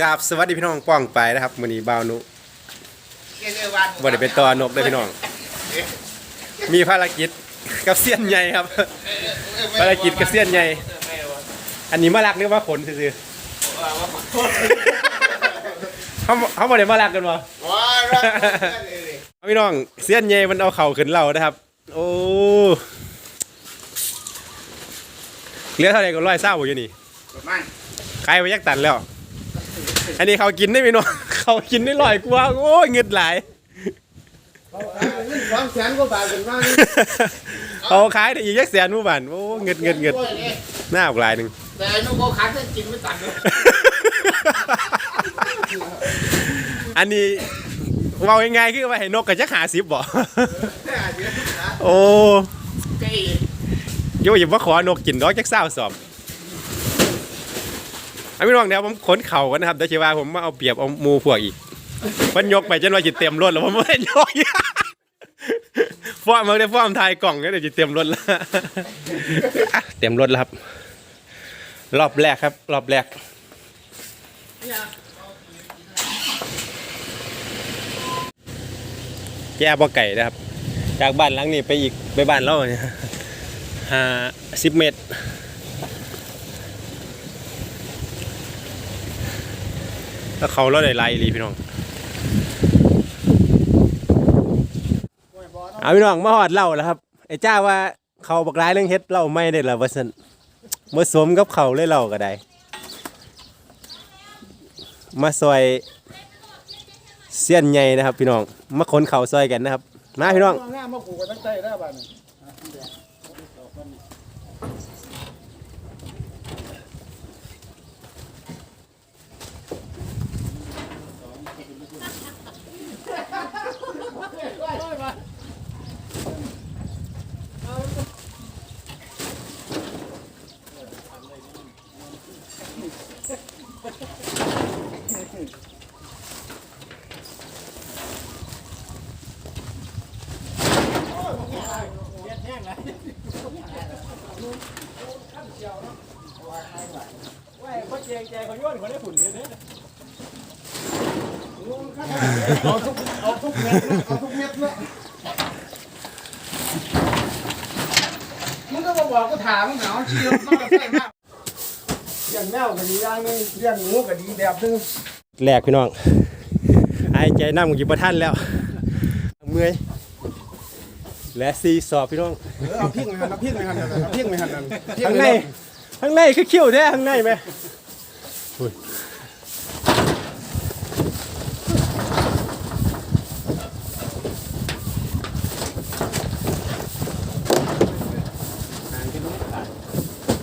ครับสวัสดีพี่น้องป้องไปนะครับมื้อนี้บ่าวนุบ่ได้เป็นตอนกเด้อพี่น้อง มีภารกิจกับเสี้ยนใหญ่ครับ ภารกิจกับเสี้ยนใหญ่ อันนี้มาลักหรือว่าขนซื่อๆเขาเขาบ่ได้มาลักกันบ่ว้ารักเลยพี่น้องเสี้ยนใหญ่มันเอาเข่าขึ้นเรานะครับ โอ้เหลือเท่าไหร่ก็ร้อยเศร้าอยู่นี่ประมาณขายไปยักตันแล้ว อันนี้เขากินได้ไหมเนาะเขากินได้ลอยกว่าโอ้ยเงินหลายสองแสนกว่าบาทเป็นว่านี่เขาขายได้อีกยักแสนหมู่บ้านโอ้เงินเงินเงินหน้าออกหลายหนึ่งแต่ไอ้นุ่มเขาขายเส้นกินไม่ตัดเลยอันนี้เว่ายังไงคือว่าให้นกกับจักหาสิบบ่โอ้ไก่ยกอย่าว่าขอนกกินดอกจักเศร้าสอบ อันพี่น้องเดี๋ยวผมขนเข่ากันนะครับเดี๋ยวชิว่าผมมาเอาเปรียบเอาหมูพวกอีกมันยกไปจนว่าจิตเต็มรถแล้วผมไม่ได้ยกอีกฟอมมาได้ฟอมทายกล่องเนี่เดี๋ยวจะเต็มรถแล้วเต็มรถแล้วครับ รอบแรกครับ รอบแรกแย่บ่ไก่นะครับ จากบ้านหลังนี้ไปอีกไปบ้านเราเนี่ยห้าสิบเมตร แล้วเขาเราได้ไล่ลีพี่น้องเอาพี่น้องมาหอดเล่าแล้วครับไอ้เจ้าว่าเขาบักร้ายเรื่องเฮ็ดเล่าไม่ได้ละว่าซั่นมาสวมกับเขาเลยเล่าก็ได้ มาซอยเสี้ยนใหญ่นะครับ พี่น้องมาขนเขาซอยกันนะครับ มาพี่น้องง่ามมาขู่กันตั้งใจได้บ้าน เอาทุกเอาทุกเม็ดนะเอาทุกเม็ดนะมึงก็มาบอกก็ถามมึงเหงาเชียวต้องกระแทกมาก แมวก็ดีอย่างหนึงเลี้ยงหมูก็ดีแบบหนึงแรกพี่น้องไอ้ใจน้ำกูจิบท่านแล้ว เมื่อยและซีสอบพี่น้องเออเอาพริกไปหั่นเอาพริกไปหั่นเอาพริกไปหั่นนั่นพริกข้างไปในหั่นข้างในคือคิ้วแท้ข้างในไหม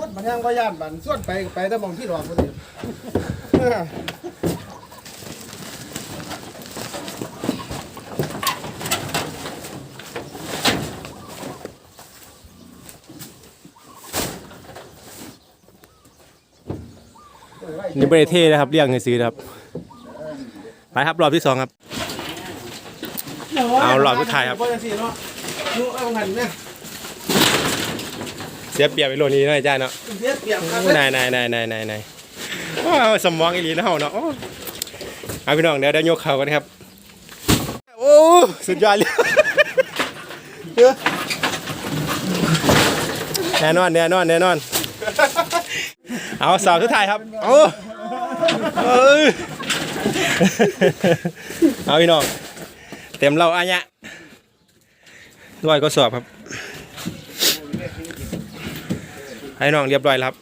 คนมันย่างบ่ย่านบันส่วนไปก็ไปแต่หมองที่หลอกคนอื่นเออนี่ไม่ได้เท่นะครับเรียกเงินซื้อนะครับไปครับรอบที่สองครับ เอาหลอดผู้ชายครับบ่จังซี่เนาะนูเอาหันนะเสียเปรียบไปโลนี้หน่อยจ้าเนาะเสียเปรียบครับนายนายนายนายนายนายว้าวสมองอีหลีนะเฮาเนาะโอ้เอาพี่น้องเดี๋ยวเดี๋ยวยกเข่ากันครับ โอ้สุดยอดเลยแน่นอนแน่นอนแน่นอน เอาสาวทุกทายครับโอ้เอ้ยเอาพี่น้อง เต็มเราอันเนี้ยร้อยก็สอบครับ ให้น้องเรียบร้อยครับ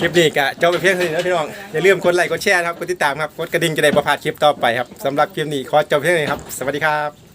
คลิปนี้ก็จบไปเพียงเท่านี้นะพี่น้อง อย่าลืมกดไลค์กดแชร์ครับ กดติดตามครับ กดกระดิ่งจะได้ประพลาดคลิปต่อไปครับสำหรับคลิปนี้ขอจบเพียงเท่านี้ครับ สวัสดีครับ